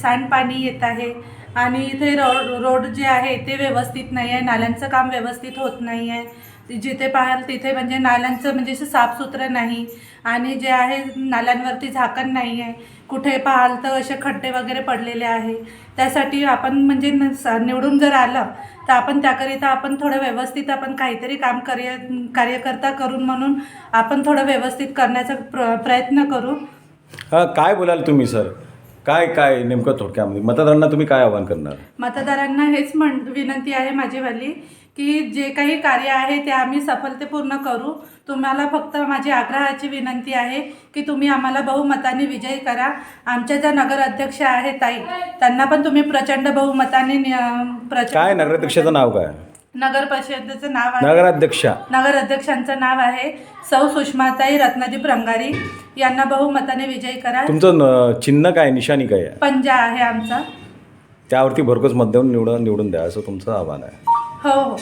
सांडपाणी येत आहे. आणि इथे रोड रोड जे आहे ते व्यवस्थित नाही आहे नाल्यांचं काम व्यवस्थित होत नाही आहे जिथे पाहाल तिथे म्हणजे नाल्यांचं म्हणजे असं साफसुथरं नाही. आणि जे आहे नाल्यांवरती झाकण नाही आहे कुठे पाहाल तर असे खड्डे वगैरे पडलेले आहे. त्यासाठी आपण म्हणजे निवडून जर आलं तर आपण त्याकरिता आपण थोडं व्यवस्थित आपण काहीतरी काम कार्य कार्यकर्ता करून म्हणून आपण थोडं व्यवस्थित करण्याचा प्र प्रयत्न करू. काय बोलाल तुम्ही सर? काय काय नेमकं थोडक्यामध्ये? मतदारांना तुम्ही काय आवाहन करणार? मतदारांना हेच म्हण विनंती आहे माझीवाली की जे काही कार्य आहे ते आम्ही सफलतेपूर्ण करू. तुम्हाला फक्त माझी आग्रहाची विनंती आहे की तुम्ही आम्हाला बहुमताने विजयी करा. आमच्या ज्या नगर अध्यक्ष आहेत ताई त्यांना पण तुम्ही प्रचंड बहुमताने नि- प्रचंड काय नगराध्यक्षाचं नाव काय? नगर परिषदेचं नाव आहे. नगराध्यक्षा. नगर अध्यक्षांचं नाव आहे सौ सुषमाताई रत्नदीप रंगारी यांना बहुमताने विजयी करा. तुमचं न- चिन्ह काय निशाणी काय आहे? पंजा आहे आमचा. त्यावरती भरघोस मत देऊन निवडून निवडून द्या असं तुमचं आव्हान आहे. हो हो.